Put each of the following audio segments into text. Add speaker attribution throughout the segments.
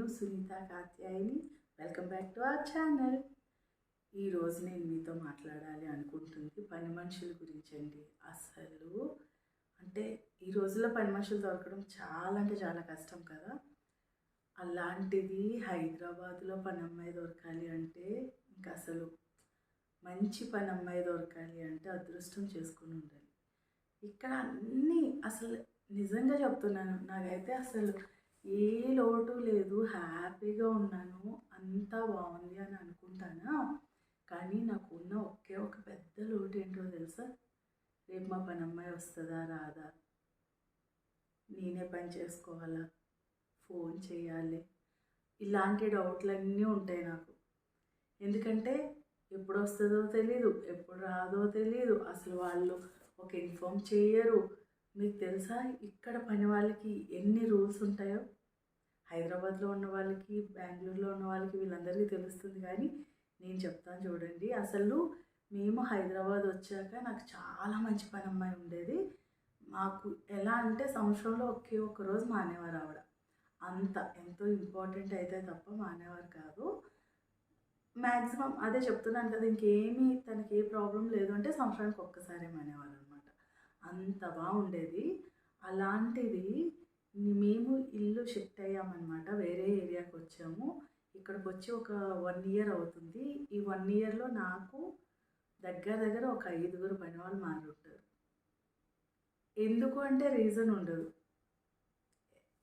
Speaker 1: నేను Sunitha Katyayani. Welcome back to our channel ఈరోజు నేను మీతో మాట్లాడాలి అనుకుంటుంది పని మనుషుల గురించి అండి. అసలు అంటే ఈ రోజుల్లో పని మనుషులు దొరకడం చాలా అంటే చాలా కష్టం కదా. అలాంటిది హైదరాబాద్లో పని అమ్మాయి దొరకాలి అంటే ఇంకా అసలు మంచి పని అమ్మాయి దొరకాలి అంటే అదృష్టం చేసుకుని ఉండాలి. ఇక్కడ అన్నీ అసలు నిజంగా చెప్తున్నాను. నాకైతే అసలు ఏ లోటు లేదు హ్యాపీగా ఉన్నాను అంతా బాగుంది అని అనుకుంటానా? కానీ నాకు ఉన్న ఒకే ఒక పెద్ద లోటు ఏంటో తెలుసా? రేపు మా పని అమ్మాయి వస్తుందా రాదా? నేనే పని చేసుకోవాలా? ఫోన్ చేయాలి. ఇలాంటి డౌట్లన్నీ ఉంటాయి నాకు. ఎందుకంటే ఎప్పుడు వస్తుందో తెలీదు ఎప్పుడు రాదో తెలీదు. అసలు వాళ్ళు ఒక ఇన్ఫామ్ చేయరు మీకు తెలుసా? ఇక్కడ పని వాళ్ళకి ఎన్ని రూల్స్ ఉంటాయో? హైదరాబాద్లో ఉన్న వాళ్ళకి బెంగళూరులో ఉన్న వాళ్ళకి వీళ్ళందరికీ తెలుస్తుంది కానీ నేను చెప్తాను చూడండి. అసలు మేము హైదరాబాద్ వచ్చాక నాకు చాలా మంచి పని అమ్మాయి ఉండేది. మాకు ఎలా అంటే సంవత్సరంలో ఒకే ఒక్క రోజు మానేవారు ఆవిడ. అంత ఎంతో ఇంపార్టెంట్ అయితే తప్ప మానేవారు కాదు. మ్యాక్సిమం అదే చెప్తున్నాను కదా ఇంకేమీ తనకి ఏ ప్రాబ్లం లేదు అంటే సంవత్సరానికి ఒక్కసారి మానేవారు అంత బాగుండేది. అలాంటిది మేము ఇల్లు షిఫ్ట్ అయ్యామన్నమాట. వేరే ఏరియాకి వచ్చాము. ఇక్కడికి వచ్చి ఒక వన్ ఇయర్ అవుతుంది. ఈ వన్ ఇయర్లో నాకు దగ్గర దగ్గర ఒక ఐదుగురు పని వాళ్ళు మారుంటారు ఎందుకు అంటే రీజన్ ఉండదు.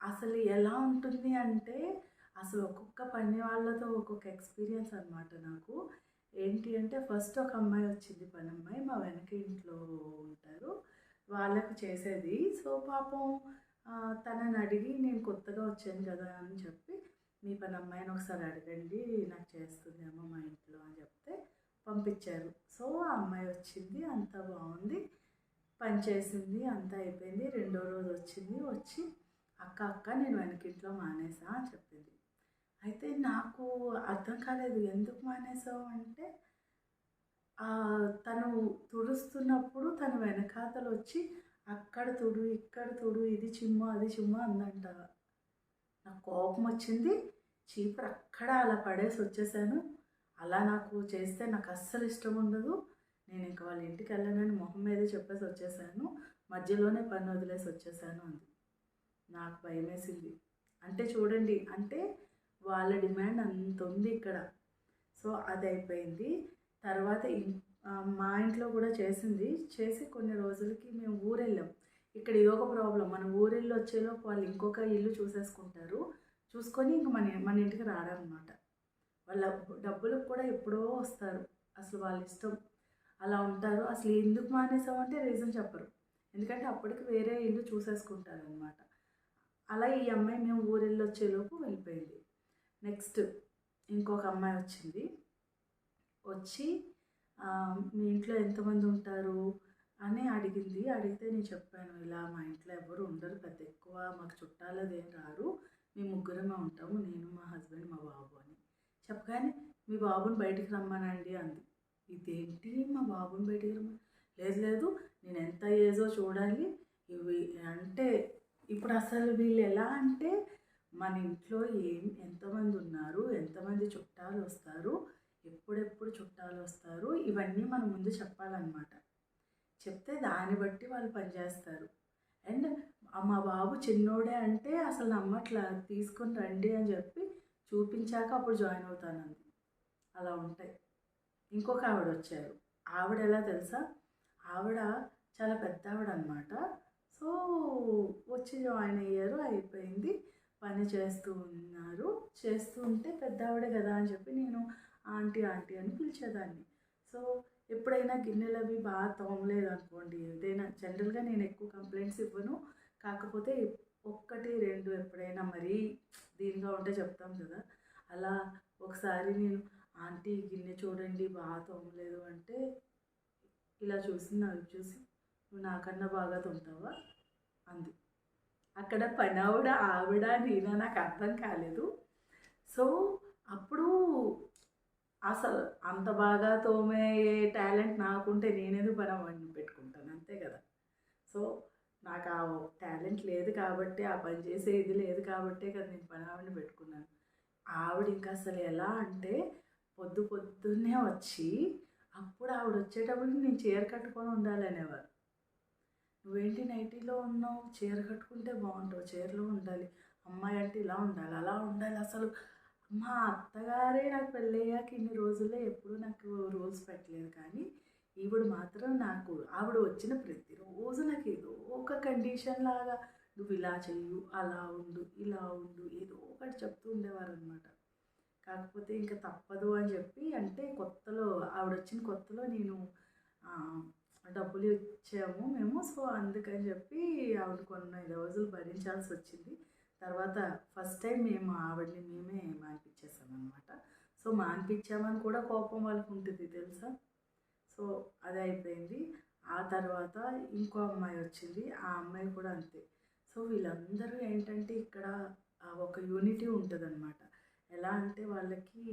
Speaker 1: అసలు ఎలా ఉంటుంది అంటే అసలు ఒక్కొక్క పని వాళ్ళతో ఒక్కొక్క ఎక్స్పీరియన్స్ అనమాట నాకు. ఏంటి అంటే ఫస్ట్ ఒక అమ్మాయి వచ్చింది పని అమ్మాయి మా వెనక ఇంట్లో ఉంటారు. వాళ్ళకు చేసేది. సో పాపం తనని అడిగి నేను కొత్తగా వచ్చాను కదా అని చెప్పి మీ పని అమ్మాయిని ఒకసారి అడగండి నాకు చేస్తుందేమో మా ఇంట్లో అని చెప్తే పంపించారు. సో ఆ అమ్మాయి వచ్చింది అంతా బాగుంది. పని చేసింది అంతా అయిపోయింది. రెండో రోజు వచ్చింది వచ్చి అక్క అక్క నేను వెనకింట్లో మానేసా అని చెప్పింది. అయితే నాకు అర్థం కాలేదు ఎందుకు మానేసావు అంటే తను తుడుస్తున్నప్పుడు తన వెనకాతలు వచ్చి అక్కడ తుడు ఇక్కడ తుడు ఇది చిమ్మ అది చిమ్మ అందంట. నాకు కోపం వచ్చింది. చీపురు అక్కడ అలా పడేసి వచ్చేసాను. అలా నాకు చేస్తే నాకు అస్సలు ఇష్టం ఉండదు. నేను ఇంక వాళ్ళ ఇంటికి వెళ్ళానని మొహం మీదే చెప్పేసి వచ్చేసాను. మధ్యలోనే పని వదిలేసి వచ్చేసాను అంది. నాకు భయమేసింది. అంటే చూడండి అంటే వాళ్ళ డిమాండ్ అంత ఉంది ఇక్కడ. సో అది అయిపోయింది. తర్వాత ఇంట్లో కూడా చేసింది. చేసి కొన్ని రోజులకి మేము ఊరెళ్ళాం. ఇక్కడ ఇదొక ప్రాబ్లం. మన ఊరెళ్ళి వచ్చేలోపు వాళ్ళు ఇంకొక ఇల్లు చూసేసుకుంటారు. చూసుకొని ఇంక మన మన ఇంటికి రారనమాట వాళ్ళ డబ్బులకు కూడా ఎప్పుడో వస్తారు. అసలు వాళ్ళ ఇష్టం. అలా ఉంటారు. అసలు ఎందుకు మానేసామంటే రీజన్ చెప్పరు. ఎందుకంటే అప్పటికి వేరే ఇల్లు చూసేసుకుంటారు అనమాట అలా ఈ అమ్మాయి మేము ఊరెళ్ళి వచ్చేలోపు వెళ్ళిపోయింది. నెక్స్ట్ ఇంకొక అమ్మాయి వచ్చింది. వచ్చి మీ ఇంట్లో ఎంతమంది ఉంటారు? అని అడిగింది. అడిగితే నేను చెప్పాను ఇలా మా ఇంట్లో ఎవరు ఉండరు పెద్ద ఎక్కువ మాకు చుట్టాలదేం రారు మేము ముగ్గురమే ఉంటాము నేను మా హస్బెండ్ మా బాబు అని. చెప్పగానే మీ బాబుని బయటికి రమ్మనండి అంది. ఇదేంటి? మా బాబుని బయటికి రమ్మని లేదు లేదు నేను ఎంత ఏజో చూడాలి. ఇవి అంటే ఇప్పుడు అసలు వీళ్ళు ఎలా అంటే మన ఇంట్లో ఏం ఎంతమంది ఉన్నారు ఎంతమంది చుట్టాలు వస్తారు ఎప్పుడెప్పుడు చుట్టాలు వస్తారు? ఇవన్నీ మనం ముందు చెప్పాలన్నమాట. చెప్తే దాన్ని బట్టి వాళ్ళు పనిచేస్తారు అండ్ మా బాబు చిన్నోడే అంటే అసలు నమ్మట్లా తీసుకొని రండి అని చెప్పి చూపించాక అప్పుడు జాయిన్ అవుతానంది. అలా ఉంటాయి. ఇంకొక ఆవిడ వచ్చారు. ఆవిడ ఎలా తెలుసా? ఆవిడ చాలా పెద్ద ఆవిడ అనమాట సో వచ్చి జాయిన్ అయ్యారు అయిపోయింది. పని చేస్తూ ఉన్నారు. చేస్తూ ఉంటే పెద్ద ఆవిడే కదా అని చెప్పి నేను ఆంటీ ఆంటీ అని పిలిచేదాన్ని. సో ఎప్పుడైనా గిన్నెలు అవి బాగా తోమలేదు అనుకోండి ఏదైనా జనరల్గా నేను ఎక్కువ కంప్లైంట్స్ ఇవ్వను. కాకపోతే ఒక్కటి రెండు ఎప్పుడైనా మరీ దీనిగా ఉంటే చెప్తాం కదా. అలా ఒకసారి నేను ఆంటీ గిన్నె చూడండి బాగా తోమలేదు అంటే ఇలా చూసి నాకు చూసి నువ్వు నాకన్నా బాగా తోముతావా? అంది. అక్కడ పని ఆవిడ ఆవిడ నేనా నాకు అర్థం కాలేదు. సో అప్పుడు అసలు అంత బాగా తోమే టాలెంట్ నాకుంటే నేనేది పని పెట్టుకుంటాను? అంతే కదా. సో నాకు ఆ టాలెంట్ లేదు కాబట్టి ఆ పని చేసే ఇది లేదు కాబట్టే కదా నేను పని ఆవిడని పెట్టుకున్నాను. ఆవిడ ఇంకా అసలు ఎలా అంటే పొద్దు పొద్దున్నే వచ్చి అప్పుడు ఆవిడ వచ్చేటప్పుడు నేను చీర కట్టుకొని ఉండాలనేవారు నువ్వేంటి నైటీలో ఉన్నావు? చీర కట్టుకుంటే బాగుంటావు చీరలో ఉండాలి. అమ్మాయి అంటే ఇలా ఉండాలి అలా ఉండాలి అసలు. మా అత్తగారే నాకు పెళ్ళయ్యాక ఇన్ని రోజుల్లో ఎప్పుడూ నాకు రోల్స్ పెట్టలేదు కానీ ఈవిడ మాత్రం నాకు ఆవిడ వచ్చిన ప్రతిరోజు నాకు ఏదో ఒక కండిషన్ లాగా నువ్వు ఇలా చెయ్యు అలా ఉండు ఇలా ఉండు ఏదో ఒకటి చెప్తూ ఉండేవారు అనమాట కాకపోతే ఇంకా తప్పదు అని చెప్పి అంటే కొత్తలో ఆవిడ వచ్చిన కొత్తలో నేను డబ్బులు ఇచ్చాము మేము. సో అందుకని చెప్పి ఆవిడ కొన్ని రోజులు భరించాల్సి వచ్చింది. తర్వాత ఫస్ట్ టైం మేము ఆవిడని మేమే మానిపించేసామన్నమాట సో మానిపించామని కూడా కోపం వాళ్ళకి ఉంటుంది తెలుసా? సో అది అయిపోయింది. ఆ తర్వాత ఇంకో అమ్మాయి వచ్చింది. ఆ అమ్మాయి కూడా అంతే. సో వీళ్ళందరూ ఏంటంటే ఇక్కడ ఒక యూనిటీ ఉంటుందన్నమాట. ఎలా అంటే వాళ్ళకి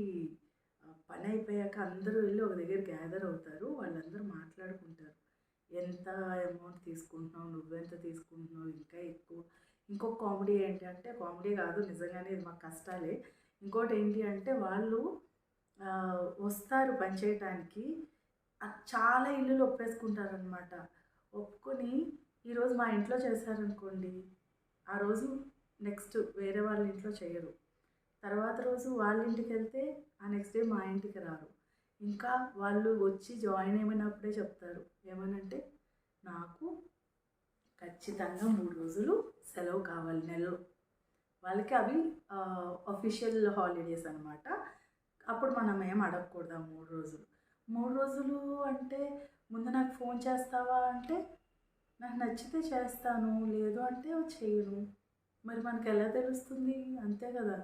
Speaker 1: పని అయిపోయాక అందరూ వెళ్ళి ఒక దగ్గర గ్యాదర్ అవుతారు. వాళ్ళందరూ మాట్లాడుకుంటారు. ఎంత అమౌంట్ తీసుకుంటున్నావు? నువ్వెంత తీసుకుంటున్నావు? ఇంకా ఎక్కువ. ఇంకొక కామెడీ ఏంటి అంటే కామెడీ కాదు నిజంగానే ఇది మాకు కష్టాలే. ఇంకోటి ఏంటి అంటే వాళ్ళు వస్తారు పని చేయటానికి. చాలా ఇల్లులు ఒప్పేసుకుంటారనమాట ఒప్పుకొని ఈరోజు మా ఇంట్లో చేశారనుకోండి ఆ రోజు నెక్స్ట్ వేరే వాళ్ళ ఇంట్లో చేయరు. తర్వాత రోజు వాళ్ళ ఇంటికి వెళ్తే ఆ నెక్స్ట్ డే మా ఇంటికి రారు. ఇంకా వాళ్ళు వచ్చి జాయిన్ అయినప్పుడే చెప్తారు ఏమనంటే నాకు ఖచ్చితంగా మూడు రోజులు సెలవు కావాలి నెలలో వాళ్ళకి అవి అఫీషియల్ హాలిడేస్ అనమాట అప్పుడు మనం ఏం అడగకూడదు మూడు రోజులు. మూడు రోజులు అంటే ముందు నాకు ఫోన్ చేస్తావా అంటే నాకు నచ్చితే చేస్తాను లేదు అంటే చేయను. మరి మనకు ఎలా తెలుస్తుంది? అంతే కదా.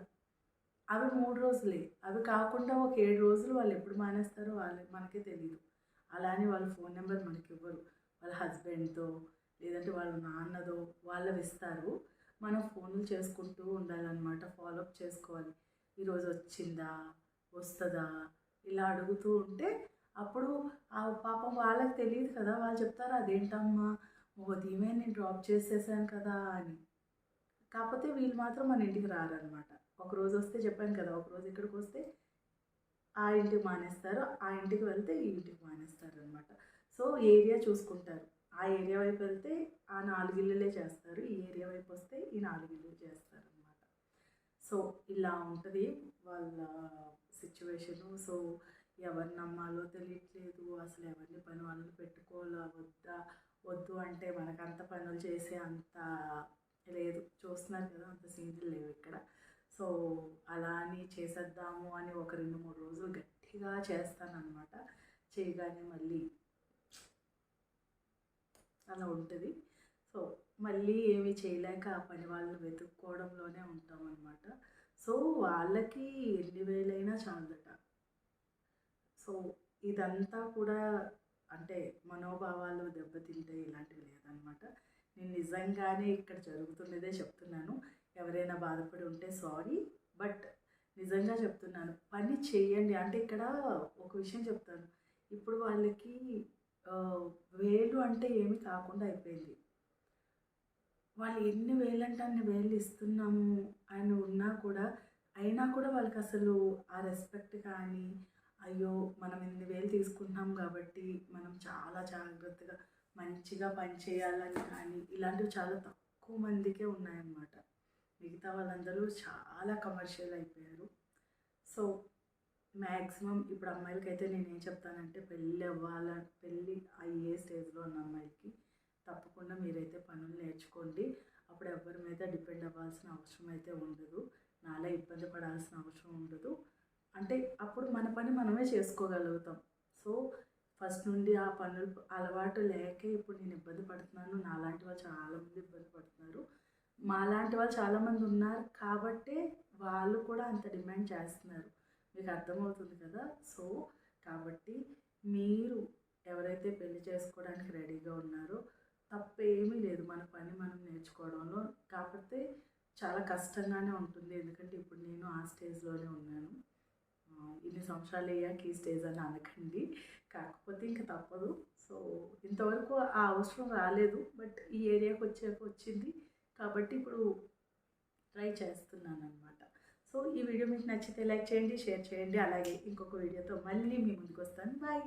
Speaker 1: అవి మూడు రోజులే. అవి కాకుండా ఒక ఏడు రోజులు వాళ్ళు ఎప్పుడు మానేస్తారో వాళ్ళకి మనకే తెలియదు అలా అని వాళ్ళ ఫోన్ నెంబర్ మనకి ఇవ్వరు వాళ్ళ హస్బెండ్తో లేదంటే వాళ్ళ నాన్నదో వాళ్ళవి ఇస్తారు. మనం ఫోన్లు చేసుకుంటూ ఉండాలన్నమాట ఫాలోఅప్ చేసుకోవాలి. ఈరోజు వచ్చిందా? వస్తుందా? ఇలా అడుగుతూ ఉంటే అప్పుడు ఆ పాపం వాళ్ళకి తెలియదు కదా. వాళ్ళు చెప్తారు అదేంటమ్మా? ఉదయమే నేను డ్రాప్ చేసేసాను కదా అని. కాకపోతే వీళ్ళు మాత్రం మన ఇంటికి రారనమాట ఒకరోజు వస్తే చెప్పాను కదా ఒక రోజు ఇక్కడికి వస్తే ఆ ఇంటికి మానేస్తారు ఆ ఇంటికి వెళ్తే ఈ ఇంటికి మానేస్తారు అనమాట సో ఏరియా చూసుకుంటారు. ఆ ఏరియా వైపు వెళ్తే ఆ నాలుగు చేస్తారు. ఈ ఏరియా వైపు వస్తే ఈ నాలుగు చేస్తారు అనమాట సో ఇలా ఉంటుంది వాళ్ళ సిచ్యువేషను. సో ఎవరిని నమ్మాలో తెలియట్లేదు. అసలు ఎవరిని పని వాళ్ళని పెట్టుకోవాలా? వద్దా? వద్దు అంటే మనకంత పనులు చేసే అంత లేదు. చూస్తున్నారు కదా అంత సీన్లు లేవు ఇక్కడ. సో అలా అని చేసేద్దాము అని ఒక రెండు మూడు రోజులు గట్టిగా చేస్తానన్నమాట. చేయగానే మళ్ళీ అలా ఉంటుంది. సో మళ్ళీ ఏమి చేయలేక ఆ పని వాళ్ళని వెతుక్కోవడంలోనే ఉంటాం అనమాట సో వాళ్ళకి ఎన్ని వేలైనా చాలదట. సో ఇదంతా కూడా అంటే మనోభావాలు దెబ్బతింటే ఇలాంటివి లేదనమాట నేను నిజంగానే ఇక్కడ జరుగుతున్నదే చెప్తున్నాను. ఎవరైనా బాధపడి ఉంటే సారీ బట్ నిజంగా చెప్తున్నాను. పని చేయండి. అంటే ఇక్కడ ఒక విషయం చెప్తాను. ఇప్పుడు వాళ్ళకి వేలు అంటే ఏమి కాకుండా అయిపోయింది. వాళ్ళు ఎన్ని వేలు అంటే అన్ని వేలు ఇస్తున్నాము అని ఉన్నా కూడా అయినా కూడా వాళ్ళకి అసలు ఆ రెస్పెక్ట్ కానీ అయ్యో మనం ఎన్ని వేలు తీసుకుంటున్నాం కాబట్టి మనం చాలా జాగ్రత్తగా మంచిగా పని చేయాలని కానీ ఇలాంటివి చాలా తక్కువ మందికే ఉన్నాయన్నమాట. మిగతా వాళ్ళందరూ చాలా కమర్షియల్ అయిపోయారు. సో మ్యాక్సిమం ఇప్పుడు అమ్మాయిలకైతే నేను ఏం చెప్తానంటే పెళ్ళి అవ్వాల పెళ్ళి అయ్యే స్టేజ్లో ఉన్న అమ్మాయిలకి తప్పకుండా మీరైతే పనులు నేర్చుకోండి. అప్పుడు ఎవరి మీద డిపెండ్ అవ్వాల్సిన అవసరం అయితే ఉండదు. నాలా ఇబ్బంది పడాల్సిన అవసరం ఉండదు. అంటే అప్పుడు మన పని మనమే చేసుకోగలుగుతాం. సో ఫస్ట్ నుండి ఆ పనులు అలవాటు లేకే ఇప్పుడు నేను ఇబ్బంది పడుతున్నాను. నాలాంటి వాళ్ళు చాలామంది ఇబ్బంది పడుతున్నారు. మాలాంటి వాళ్ళు చాలామంది ఉన్నారు కాబట్టే వాళ్ళు కూడా అంత డిమాండ్ చేస్తున్నారు. మీకు అర్థమవుతుంది కదా? సో కాబట్టి మీరు ఎవరైతే పెళ్ళి చేసుకోవడానికి రెడీగా ఉన్నారో తప్పేమీ లేదు. మన పని మనం నేర్చుకోవడంలో కాకపోతే చాలా కష్టంగానే ఉంటుంది. ఎందుకంటే ఇప్పుడు నేను ఆ స్టేజ్లోనే ఉన్నాను. ఇన్ని సంవత్సరాలు అయ్యాక ఈ స్టేజ్ అని అనకండి. కాకపోతే ఇంకా తప్పదు. సో ఇంతవరకు ఆ అవసరం రాలేదు. బట్ ఈ ఏరియాకి వచ్చాక వచ్చింది. కాబట్టి ఇప్పుడు ట్రై చేస్తున్నాను అనమాట సో ఈ వీడియో మీకు నచ్చితే లైక్ చేయండి షేర్ చేయండి అలాగే ఇంకొక వీడియోతో మళ్ళీ మీ ముందుకు వస్తాను. బాయ్